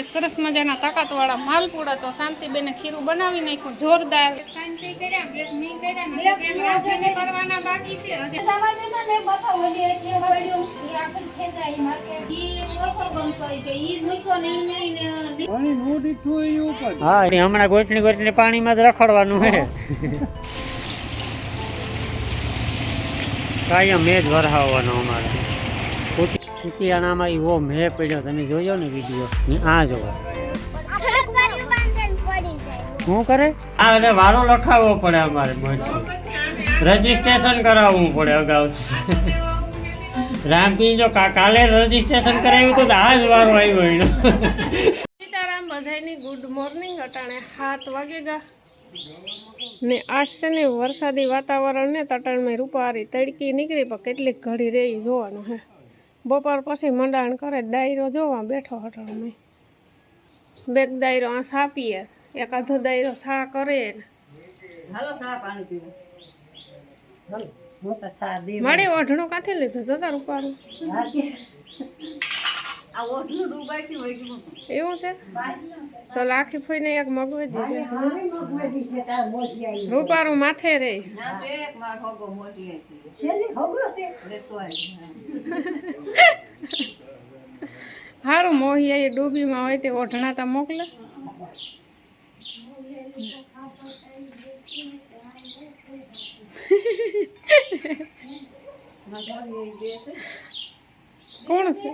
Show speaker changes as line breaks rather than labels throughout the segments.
સરસ મજાના તાકાતવાળા માલપુડા તો શાંતિબેને ખીરું બનાવી નાખ્યું જોરદાર. શાંતિ કર્યા બેગ નહીં કર્યા કેમ રાજ્યને કરવાના બાકી છે? હજી.
હા એ હમણાં ગોટલી ગોટલી પાણીમાં જ રખડવાનું છે કાયમ મેજ જ વરહાવવાનો અમારે. કુતિયાનામાં એવો મેં પડ્યો, તમે જોયો ને વીડિયો આ જોવો શું કરે? આ એટલે વારો લખાવવો પડે અમારે રજીસ્ટ્રેશન કરાવવું પડે અગાઉ. રામપી જો કાલે રજીસ્ટ્રેશન કરાવ્યું તો આ જ વારો આવ્યો એનો.
સીતારામ બધાની ગુડ મોર્નિંગ અટાણે સાત વાગે ગા. ને આજ ને વરસાદી વાતાવરણ ને તટાણમાં રૂપારી તડકી નીકળી, પણ કેટલીક ઘડી રહી જોવાનું હે. બપોર પછી મંડાણ કરે ડાયરો જોવા બેઠો હતો અમે. બેક ડાયરો આ સાપીએ એકાદો ડાયરો સા કરે. મળી ઓઢણું કાથી લીધું જતા રૂપારું. એવું છે? તો લાખી ફોઈને એક મગવે દીશે રૂપારું માથે રે. હારું મોહિયા એ ડૂબીમાં હોય તે ઓઢણા તા મોકલે. કોણ છે?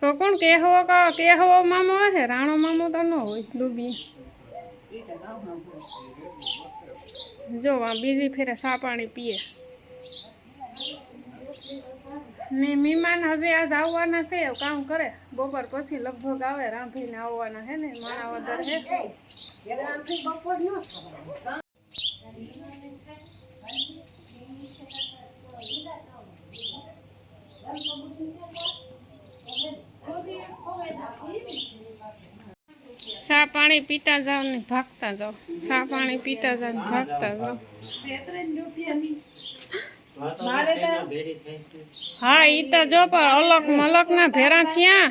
તો કોણ કેહવો કા કેહવો મામો હશે રાણો મામો તો ન હોય ડૂબી. જો આ બીજી ફેરે સા પાણી પીએ. ને મહેમાન હજે આજ આવવાના છે કામ કરે. બપોર પછી લગભગ આવે રાંધીને આવવાના હે ને માણાવદર હે ચા પાણી પીતા જાઓ ને ભાગતા જાઓ ચા પાણી પીતા જાઓ ને ભાગતા જાઓ હા ઈ તો જો પણ અલગ મલક ના ભેરા થયા.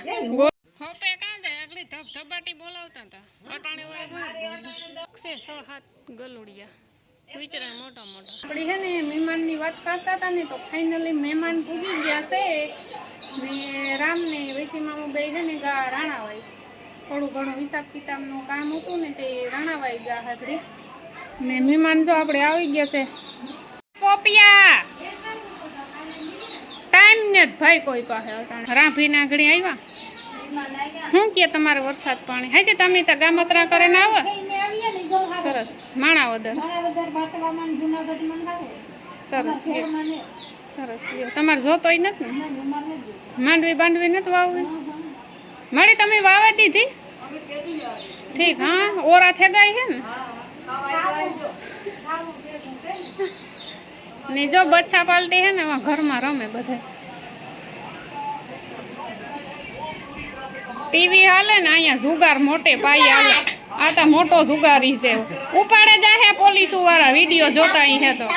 હોપે કાં જાય? આગલી ધબ ધબાટી બોલાવતા હતા. અટાણે વાળા છે સો હાથ ગલુડિયા. વિચરા મોટા મોટા. આપણી હે ને મહેમાનની વાત કરતા હતા ને તો ફાઇનલી મહેમાન પૂજી ગયા છે. ને રામ ને વેસી મામુ બે છે ને ગા રાણાવાઈ થોડું ઘણું હિસાબ કિતાબનું કામ હતું ને તે રણાવાઈ ગયા હાજરી. ને મહેમાન જો આપણે આવી ગયા છે. પોપિયા! ટાઈમ ને જ ભાઈ કોઈ પાસે રાંભી રાંભીના ઘડી આવ્યા. શું કે તમારે વરસાદ પાણી? હાજી તમે તો ગામતરા કરીને આવો. સરસ. માણાવદર સરસ. સરસ. લ્યો. તમારે જોતોય નથી ને? માંડવી બાંડવી નથી વાવવી? મળી તમે વાવા દીધી? ઠીક, હા? ઓરા થેગાઈ છે ને? ને જો બચ્ચા પાલટી હે ને, એમાં ઘરમાં રમે બધે. ટીવી હાલે ને, અહીંયા જુગાર મોટે પાયે હાલે. આ તો મોટો જુગારી છે. ઉપાડે જાહે પોલીસવાળા વીડિયો જોતા અહીં હે તો.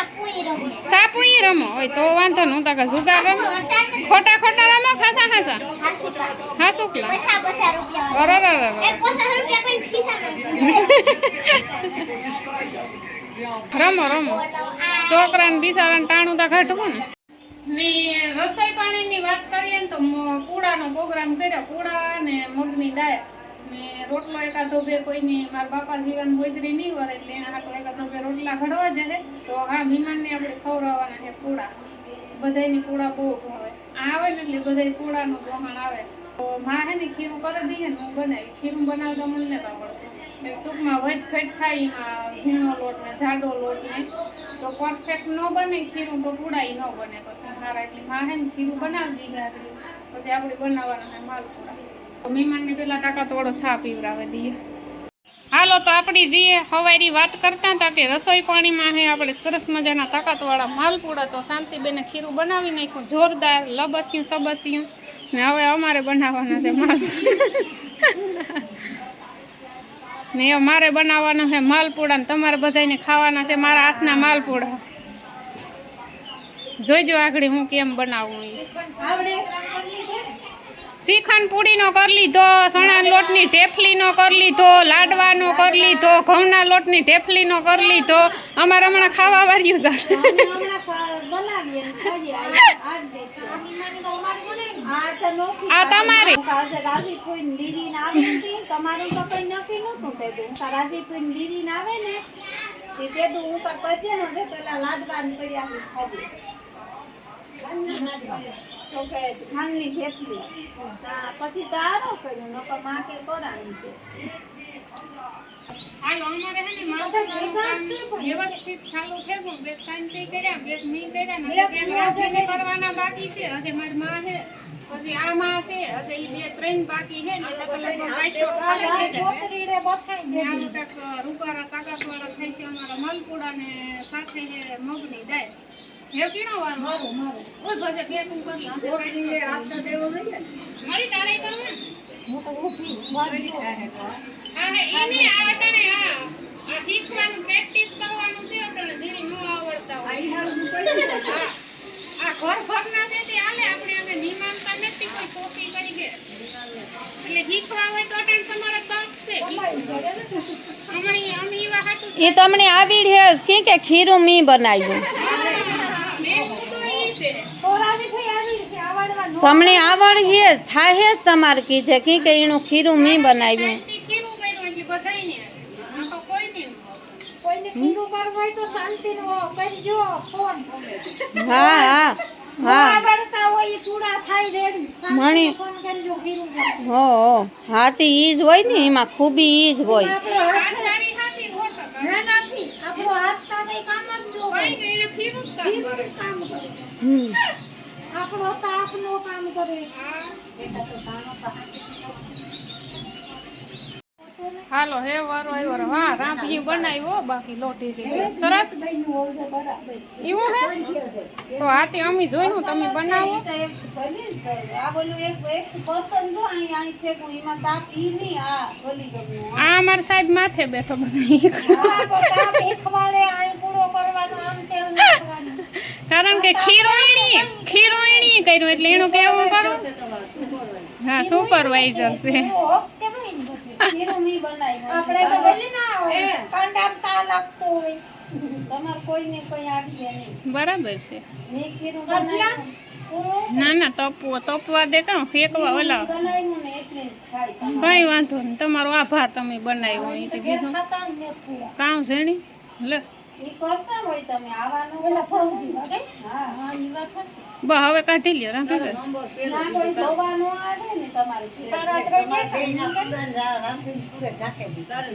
સાપુ ઈ રમો. હોય તો વાંધો નહીં તા તો કે જુગાર રમો. ખોટા ખોટા રમો ખાસા ખાસા. હા શુક્લા અરે રમો રમો. છોકરાને બિચારાને ટાણું તો ઘાટવું ને. ને રસોઈ પાણીની વાત કરીએ ને તો પૂડાનો પ્રોગ્રામ કર્યો. પૂડા ને મગની દાળ. ને રોટલો એકાદો બે કોઈની, મારા બાપા જીવન હોજરી નહીં વરે એટલે એના હાટો એકાદો રોટલા ઘડવા જશે તો હા મહેમાનને આપણે ખવડાવવાના છે પૂડા. બધાયની પૂળા બહુ ભાવે. આવે ને એટલે બધાય પૂડાનું વહાણ આવે. તો માં હે ને ખીરું કરી દઈએ ને હું બનાવી ખીરું બનાવતા મને નથી આવડતું. ટૂંકમાં વધ ફેટ થાય એમાં ઝીણો લોટ ને જાડો લોટ ને. તો પરફેક્ટ ન બને ખીરું તો પૂડાઈ ન બને. પછી મારા એટલે માં હે ને ખીરું બનાવી દીધા પછી આપણે બનાવવાના છે માલપુડા તો મહેમાનને પેલા ટાકા તોડો છા પીવડાવે દઈએ. હાલો તો આપણી જે હવારી વાત કરતા હતા કે રસોઈ પાણીમાં હે, આપણે સરસ મજાના તાકાતવાળા માલપુડા તો શાંતિબેને ખીરું બનાવી નાખ્યું, જોરદાર લબસ્યું, સબસ્યું. ને હવે અમારે બનાવવાના છે માલ. ને એ મારે બનાવવાનું છે માલપુડા ને તમારે બધાને ખાવાના છે મારા હાથના માલપુડા. જોઈજો આગળ હું કેમ બનાવું. શ્રીખંડ પૂરીનો કરી લીધો સણા લોટની ઢેફલીનો કરી લીધો લાડવાનો કરી લીધો ઘઉંના લોટની ઢેફલીનો કરી લીધો. અમારે હમણાં ખાવા વાળ્યું છે.
આ-
તમારે.
લાડવા પડ્યા. તો કે ખાંડની થેપલી. પછી તારો કર્યો નકરમાં કે કરાણી છે
હાલો અમારે હે ને માથાનું વ્યવસ્થિત ચાલુ છે પણ બે શાંતિ કર્યા બે નહીં કર્યા ને હજી બે રાજ્યને કરવાના બાકી છે હજી મારી માં છે પછી આ માં છે હજી ઈ બે ત્રણ બાકી છે ને તો લગભગ ખાલી થઈ જાય.
બફાઈ
કાગળવાળા થાય છે અમારા મલપુડા ને સાથે મગની દાળ
એ તમને આવી છે કે. કે ખીરું મી બનાવ્યું
મેં તો ઈ છે
તમને આવડ છે થાય જ તમારે કીધે. કે કે એનું ખીરું મી બનાવ્યું. હા. હા હા મણી હો હો. હા તે ઈ જ હોય ને એમાં ખૂબી ઈ જ હોય.
આપણો હાથ
આ તારી હાસી હોત.
ના નથી આપણો હાથ તારે કામ જ જો
કોઈ કે કામ કરે.
આપણો તાપનો કામ કરે
હાલો હે વારો આવ્યો રે. વાહ રાંપી બનાવ્યો બાકી લોટી છે સરસ એવું હે તો આથી અમે જોયું તમે બનાવો
આ બોલું એક એક બર્તન જો અહીં અહીં છે કોઈ એમાં તાપ ઈ નહીં આ બોલી ગમ્યું
આ અમાર સાહેબ માથે બેઠો બધું
તો તાપ એકવાળે આઈ પૂરો કરવાનો આમ કરવાનું.
કારણ કે ખીરોઈણી ખીરોઈણી કર્યું એટલે એનું કેવું કરું? હા સુપરવાઇઝર છે.
ના
બરાબર છે. ના ના તપવો તપવા દેતા હું ફેંકવા ઓલા.
ને.
કઈ વાંધો નહીં તમારો આભાર તમે બનાવ્યો બીજું. કામ છે લે. હવે કાઢી લ્યો રાખી દે.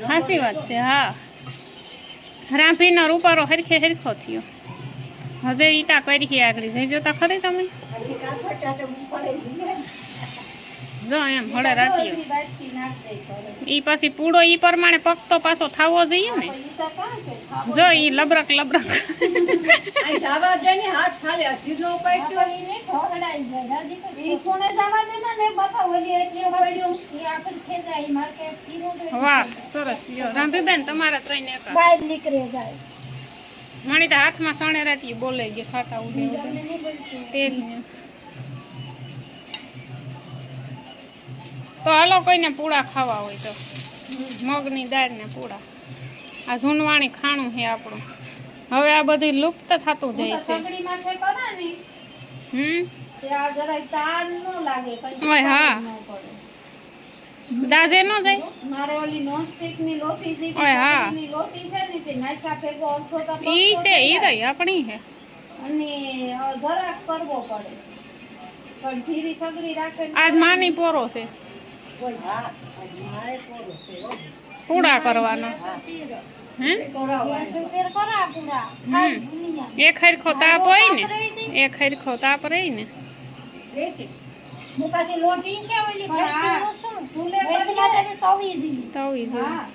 સાચી વાત છે હા. રાંભીનો રૂપારો હરખે હરખો થયો. હજે ઈટા કરી આગળ. જઈ જોતા ખરી તમે? જો એમ હળે રાતીઓ. ઈ પછી પૂડો ઈ પ્રમાણે પકતો પાછો થાવો જોઈએ ને. જો ઈ લબરક લબરક. વાહ સરસ રાંધીબેન તમારા ત્રણ એકા
બહાર નીકળે જાય.
મણી તો હાથમાં સણે રાતી બોલે ગયો સાટા ઉડે ઉડે. તેલ ને. તો હાલો કોઈને પૂળા ખાવા હોય તો. મગની દાળ ને પૂડા. આ ઝૂનવાણી ખાણું છે આપણું. હવે આ બધું લુપ્ત થતું જાય છે.
ને,
હમ?
નો કંઈ
હા.
ન.
દાજે ન જાય?
મારે ઓલી નોનસ્ટિકની લોટી છે,
ઓય હા.
લોટી છે ને, તે નાખ્યા ભેગો અડધો તો
ઈ છે ઈ રહી આપણી છે.
અને જરાક કરવો પડે. પણ ધીરી સગડી રાખે
આજ માની પોરો છે. પૂડા કરવાનો. એ હરખો તાપ હોય ને. એ હરખો તાપ રહી ને.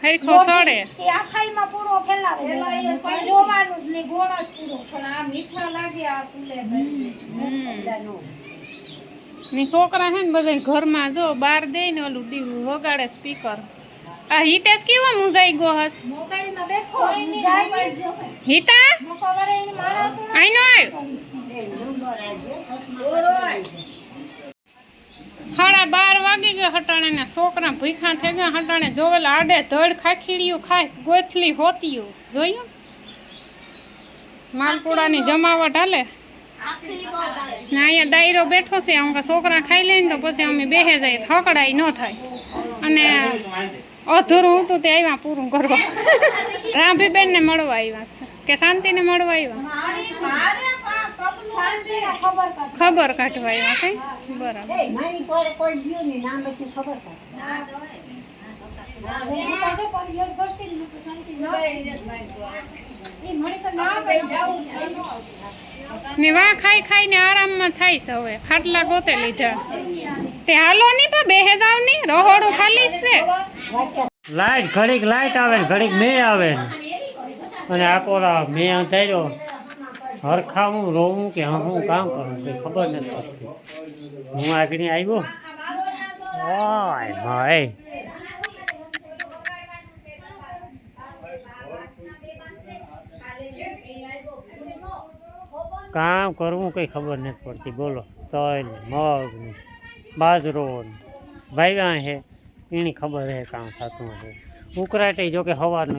હરખો સડે.
જોવાનું
ની છોકરા છે ને બધા ઘરમાં જો બાર દે ને ઓલું દીવું વગાડે સ્પીકર આ હિતેશ કેવો મુંજાઈ ગયો હસ. હિતા?
મોકો વરે એને મારા
આઈનો સાડા બાર વાગી ગયા હટાણે ને છોકરા ભૂખા થઈ ગયા હટાણે જોવેલા આડે ધડ ખાખીડિયું ખાય ગોથલી હોતિયું. જોયું? માલપુડાની જમાવટ હાલે? ને અહીંયા ડાયરો બેઠો છે, આમ છોકરા ખાઈ લઈને તો પછી અમે બેહે જાય થકડાય ન થાય. અને અધૂરું હતું તે આવ્યા પૂરું કરવા. રાંભીબેન ને મળવા આવ્યા છે. કે શાંતિને મળવા આવ્યા? ખબર કાઢવા આવ્યા કઈ? બરાબર. ને વાહ, ખાઈ ખાઈને આરામમાં થાય છે હવે. ખાટલા ગોતે લીધા. તે હાલો નહીં પણ બે હજારની? રહોડું ખાલી છે.
લાઈટ, ઘડીક લાઈટ આવે ને ઘડીક મેં આવે ને. અને આ પોરા મેં અંધાર્યો હરખા હું રોવું કે હા હું કામ કરું કંઈ ખબર નથી હું આગળ આવ્યો. ઓય ભાઈ. કામ કરવું કંઈ ખબર નથી પડતી. બોલો તલ મગ બાજરો વાવ્યા છે એની ખબર છે કામ થતું હશે ઉકરાટે જો કે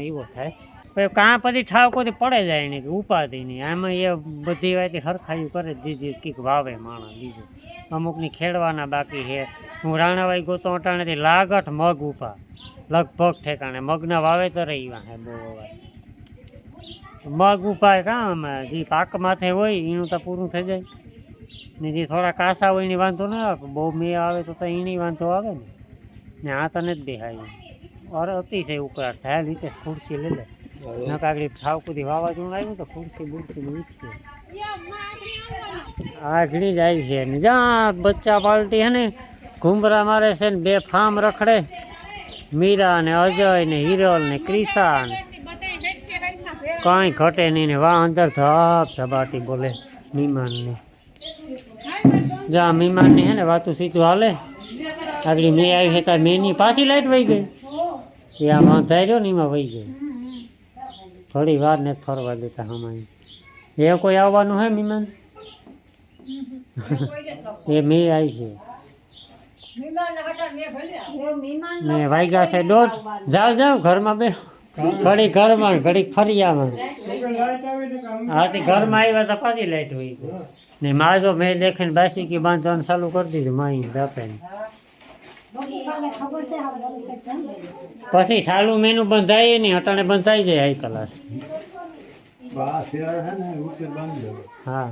એવો થાય. પછી કાં પછી ઠાવ કોઈ પડે જાય ને કે ઉપાધિ નહીં. આમાં એ બધી વાત હરખાયું કરે દીધી. કંઈક વાવે માણસ બીજું. અમુકની ખેડવાના બાકી છે હું રાણાભાઈ ગોતો અટાણેથી લાગઠ મગ ઉપા લગભગ ઠેકાણે. મગના વાવેતર એવા હે બહુ વાત મગ ઉપાય કાં આમાં? જે પાક માથે હોય એનું તો પૂરું થઈ જાય. ને જે થોડા કાસા હોય એની વાંધો ના આવે. બહુ મેં આવે તો તો એની વાંધો આવે ને. ને આ તને જ દેખાય. અરે અતિશય ઉકળાટ થાય રીતે ખુરશી લઈ લે. ન કાગડી થાવ કુદી વાવાઝોડું આવ્યું તો ખુરશી બુરશી ઉઠશે આગળી જ આવી છે. ને જ્યાં બચ્ચા પાલટી હે ને ઘૂમરા મારે છે ને બે ફામ રખડે. મીરા ને અજય ને હિરલ ને ક્રિશા ને કાંઈ ઘટે નહીં ને વાહ અંદર ધબ ધબાટી બોલે મહેમાનને. જા મહેમાનની હે ને વાતું સીધું હાલે. આગળ મેં આવી છે તાર મેની પાછી લાઈટ વહી ગઈ. એ આ વાંધાઈ રહ્યો ને એમાં વહી ગઈ. થોડી વાર ને ફરવા દેતા હમાય. એ કોઈ આવવાનું હે મહેમાન? એ મેં આવી છે. ને વાગ્યા છે દોઢ. જાઓ જાઓ ઘરમાં બે ઘડી ઘરમાં ઘડી ફરિયામાં. હા તે ઘરમાં આવ્યા તો પાછી લાઈટ હોય ને માજો મેં દેખીને બાસી કે બાંધવાનું ચાલુ કરી દીધું માઈ બાપે પછી સાલું મેનું બંધાય નહીં અટાણે બંધાઈ જાય હાઈ ક્લાસ. હા.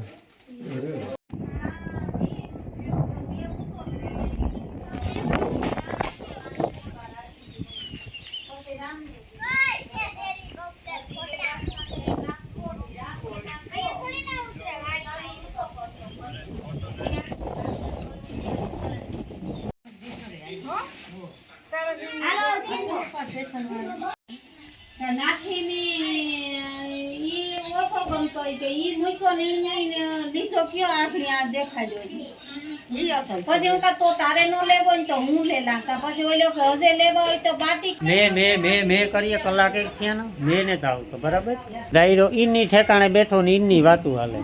નાખીને ઓછો ગમતો હોય કે ઈ મૂક્યો ને ઈ લીધો કયો આખરી આ દેખાડ્યો પછી હું કાં તો તારે નો લેવો હોય તો હું લે લાગતા પછી ઓલો કે હજે લેવો હોય તો બાટી
મેં મેં મેં મેં કરીએ કલાક થયા ને મેં ને આવતો બરાબર? ડાયરો ઈની ઠેકાણે બેઠો ને ઈની વાતું હાલે.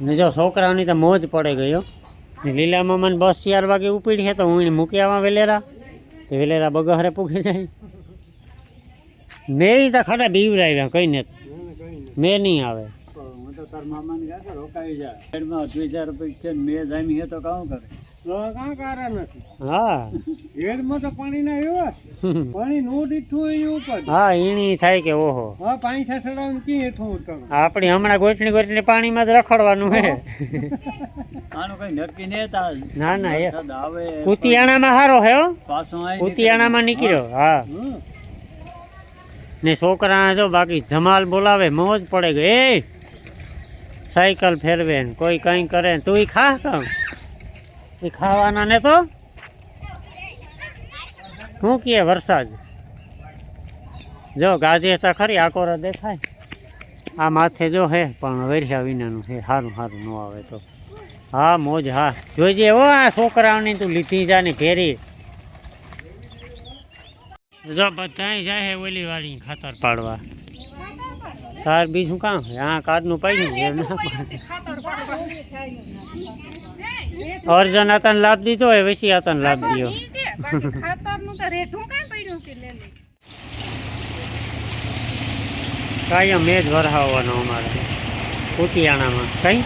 ને જો છોકરાઓની તો મોજ પડે ગયો લીલા મામાને બસ ચાર વાગે ઉપડી છે તો હું મૂકી આવા વેલેરા. તે વેલેરા બગહરે પૂગી જાય. મેં તો ખાડા બીવડાવ્યા કંઈ નથી મેં નહીં આવે.
તો તાર મામાને ગયા તો રોકાઈ જાય શેડમાં બે હજાર રૂપિયા છે મેં જામી હે તો કામ કરે? કાં કારણ નથી.
હા.
હેડમાં તો પાણી ના એવા પાણી નો દીઠું હોય ઉપર.
હા ઈણી થાય કે ઓહો.
હા પાણી સસડાવું કી હેઠું ઉતરું?
આપણી હમણાં ગોઠણી ગોઠણી પાણીમાં જ રખડવાનું હે.
આનું કઈ નક્કી નહીં હતા
ના ના એ કુતિયાણામાં હારો હે હો.
પાછો
કુતિયાણામાં નીકળ્યો હા. ને છોકરા જો બાકી ધમાલ બોલાવે મોજ પડે ગઈ એ સાયકલ ફેરવે ને કોઈ કંઈ કરે ને એ ખા તો. એ ખાવાના ને તો? શું કહે વરસાદ? જો ગાજે તો ખરી આકોરા દેખાય. આ માથે જો હે, પણ વેર્યા વિનાનું છે સારું સારું ન આવે તો. હા, મોજ, હા. જોઈજે હો, આ છોકરાઓની તું લીધી જા ને ઘેરી. જો બધાય જાય હે ઓલી વાળી ખાતર પાડવા. તાર બીજું કામ છે આ કાર્ડનું પાડ્યું છે. ના પાડે. અર્જન હતા લાભ દીધો હોય વૈસી હતા લાભ દીધો
કે, કાંઈ પડ્યું કે લે લે.
કાયમ મેં જ વરહાવવાનો અમારે. કુતિયાણામાં કઈ?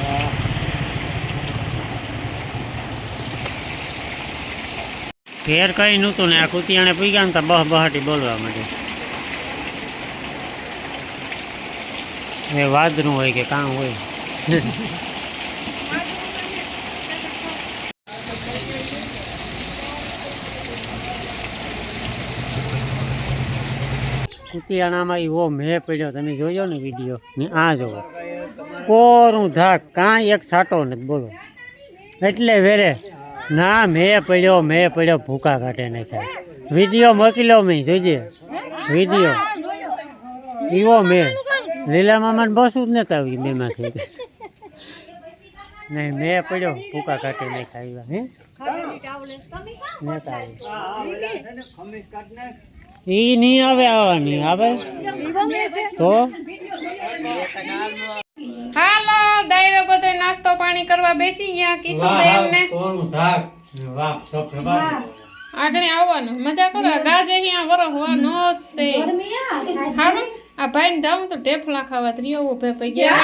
ઘેર કઈ નહોતું ને આ કુતિયાણે પીગ્યા ને તો બહ બહાટી બોલવા માંડે એ વાદરું હોય કે કામ હોય. કુતિયાણામાં એવો મેં પડ્યો, તમે જોયો ને વીડિયો. આ જોવો કોરું ધાક કાંઈ એક સાટો નથી બોલો. એટલે વેરે, ના, મેં પડ્યો મેં પડ્યો, ભૂકા કાઢે નાખ્યા વીડિયો મોકલ્યો મેં, જોજે. વીડિયો. એવો મેં. લીલા મામાને બસું જ નતા આવી બેમાંથી. નહીં મેં પડ્યો. ભૂકા નહીં ખાવ્યા હે? નતા આવી. ઈ નહીં આવે આવવાની આવે? તો?
હાલો દાયરો બધો નાસ્તો પાણી કરવા બેસી ગયા કિશુબેન ને આગળ આવવાનું. મજા કરો ગાજ અહીંયા વરો હોવાનો છે. હારું? આ ભાઈ ને જાઉં તો ઢેફલા ખાવા ત્રીઓ ઉભે પઈ ગયા.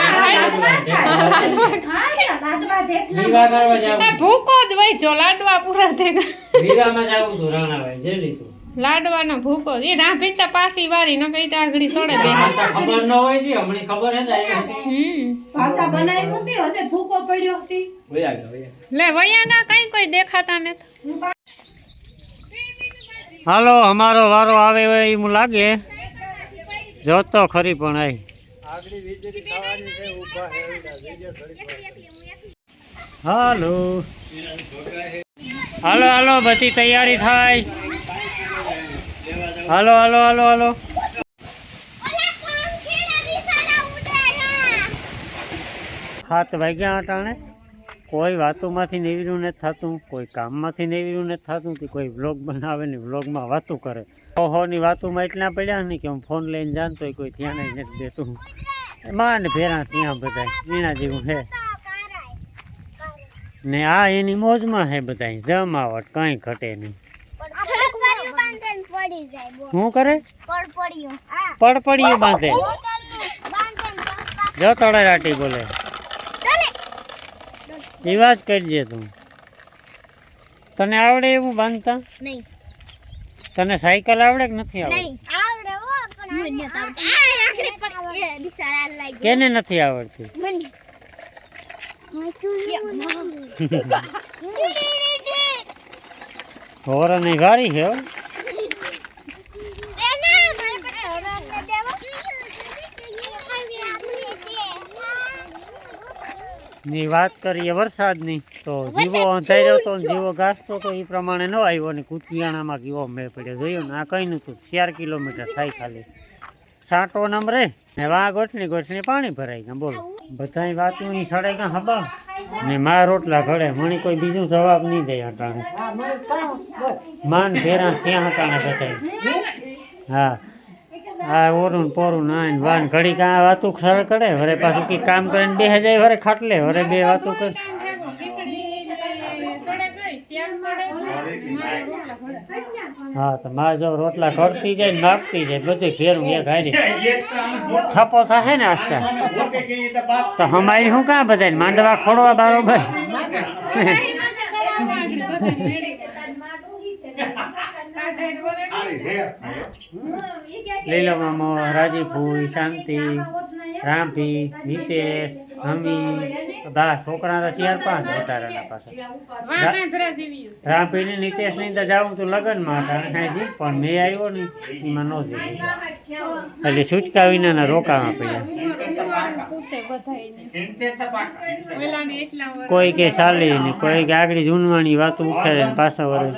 ભૂકો જ વહી તો લાડવા પૂરા થઈ ગયા. લાડવાનો ભૂકો. એ રાંભીતા પાછી વારી ન કઈ આગળી સોડે બે.
ખબર ન હોય છે હમણાં ખબર હે
હમ.
ભાષા બનાવી હતી હજે ભૂકો પડ્યો હતી.
લે વૈયાના કઈ કોઈ દેખાતા ને
હાલો અમારો વારો આવે હોય એમ લાગે. જોતો ખરી પણ આઈ હાલો. હાલો હાલો બધી તૈયારી થાય. હાલો હાલો હાલો હાલો. સાત વાગ્યા અટાણે. કોઈ વાતોમાંથી નેવીરું નથી થતું કોઈ કામમાંથી નેવીરું નથી થતું કે કોઈ વ્લોગ બનાવે ને વ્લોગમાં વાતો કરે. ઓહોની વાતોમાં એટલા પડ્યા ને કે હું ફોન લઈને જાણતો હોય કોઈ ધ્યાન નથી દેતું. માં ને ભેરા ત્યાં બધા એના જેવું છે ને આ એની મોજમાં છે બધા જમાવટ કંઈ ઘટે નહીં. શું કરે? પડપડિયું બાંધે. જો તળે રાટી બોલે. રિવાજ કરજે તું. તને આવડે એવું બાંધતા?
નહીં.
તને સાયકલ આવડે કે નથી આવડતી?
નહીં આવડે હો પણ મને આવડે. આ આખરે પણ એ બિચારા લાગી
કેને નથી આવડતી?
મને.
નહીં વારી છે ની વાત કરીએ વરસાદની તો જીવો અંધાર્યો તો ને જીવો ઘાસતો તો એ પ્રમાણે ન આવ્યો ને કુતિયાણામાં કેવો મેં પડ્યો. જોયું ને આ કંઈ નહોતું. ચાર કિલોમીટર થાય ખાલી. સાંટો નમ રે. ને વા ગોઠણી ગોઠણી પાણી ભરાઈ ગયા. બોલો. બધા વાતું ની સડે ગયા હબા ને મા રોટલા ઘડે. મને કોઈ બીજું જવાબ નહીં દે અટાણે માન ભેરા ત્યાં હટાણે બધાય. હા. આ ઓરું પોરું ના આવીને વાન ઘડી કાં વાતું સર કરે. વરે પાછું કઈ કામ કરીને બે જાય વરે ખાટલે. વરે બે વાતું કરે
મારા.
હા તો માં જો રોટલા ઘડતી જાય નાખતી જાય બધું ફેરું એક હારી. થપો થશે ને આસ્તા તો હમારી શું કાં બધા માંડવા ખોડવા બરોબર લીલો મામો રાજીફૂલ શાંતિ રામભી નિતેશ હમી. બા છોકરા ચાર પાંચ વધારાના પાછા
જેવી છે.
રામભી ને નીતેશની તો જાઉં તું લગ્નમાં હતા. જી પણ મેં આવ્યો ને એમાં નો જઈ. એટલે છૂટકા વિનાના રોકાવા પડ્યા. કોઈ કે સાલી ને કોઈ કે આગળ જૂનવાણી વાત ઉખેડે ને પાછા વરે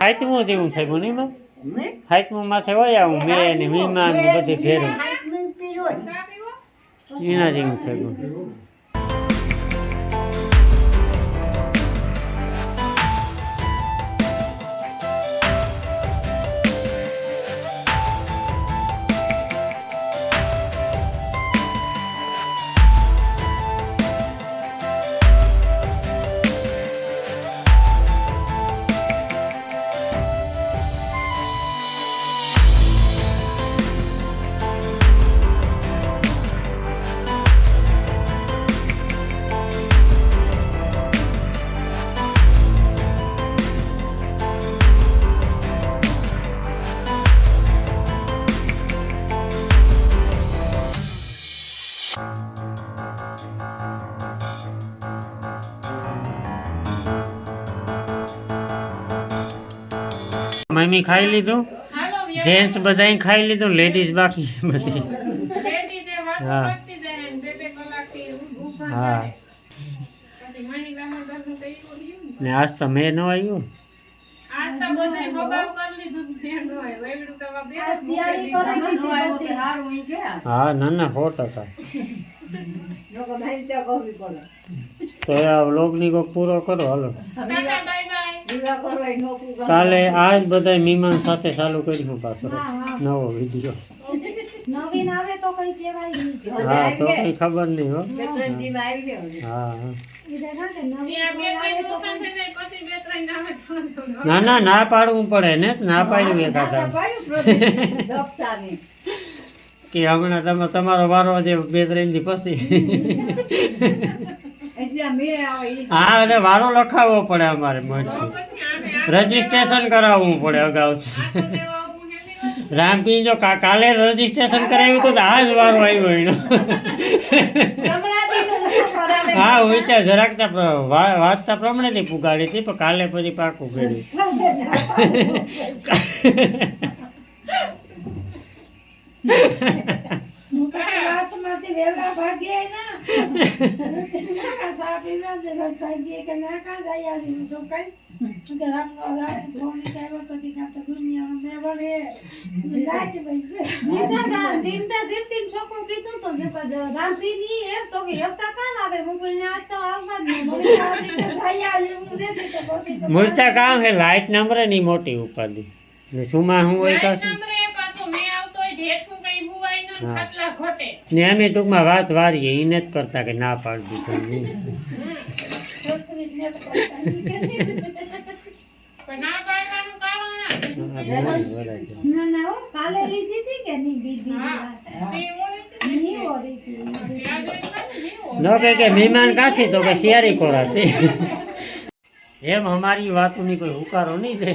હાથમું જેવું થાય ગયું નહીં માં હાથમું માથે હોય આવું મેં ને મીમાન બધી ફેરું એના જેવું થઈ તમે ખાઈ લીધું જેન્ટ્સ બધાએ ખાઈ લીધું લેડીઝ બાકી બધી. હા.
કરતી જાય ને બે બે કલાકથી ઊભા
હા.
ને.
આજ તો મેં ન આવ્યું. હા ના ના સો ટકા તો આ વ્લોગની કોક પૂરો કરો હાલો.
ટાટા
આ જ.
કાલે બધા મહેમાન સાથે ચાલુ કર્યું પાછો. નવો વીડિયો
નવીન આવે તો કઈ કહેવાય નહીં.
હા તો કઈ ખબર નહીં હો. હા.
ન.
ના ના પાડવું પડે ને. ના પાડ્યું એક. કે હમણાં તમે તમારો વારો જે બે ત્રણ દી પછી. હા અને વારો લખાવવો પડે અમારે
તો
મોજથી
પછી આને આ
રજીસ્ટ્રેશન કરાવવું પડે અગાઉથી
વાત.
રામપી જો કાલે રજીસ્ટ્રેશન કરાવ્યું તો આજ વારો આવ્યો એનો. હા હું ત્યાં જરાક ત્યાં પ્ર- વા- વાંચતા પ્રમાણેથી પુગાડી હતી પણ કાલે પછી પાકું કર્યું.
વાસમાંથી વેલા ભાગીએ ને નાકા સા પીવા દે રોજ ભાગીએ કે નાકા જાય આવી શું કઈ કે રામ રામ ફોન કર્યો પછી કે આપણે દુનિયાનો મેં વળે લાજ ભાઈ
નીતા ના- નીમતા સીમતીને છોકરું કીધું તો કે પછી રામપીની એમ તો કે એકતા કામ આવે હું કોઈને આજ તો આવવા જ નહીં
જાય આવી હું નથી તો પછી તો
મૂર્તા કામ છે લાઈટ નંબરે ની મોટી ઉપાધિ ને
ન
હા. ને અમે ટૂંકમાં વાત વારીએ એને જ કરતા કે ના પાડી દીધું
પણ ના પાડવાનું કારણ આ.
ના ના હો કાલે લીધી હતી
કે મહેમાન કાથી તો કે શિયારી કોરાતી એમ અમારી વાતોની કોઈ હુકારો નહીં દે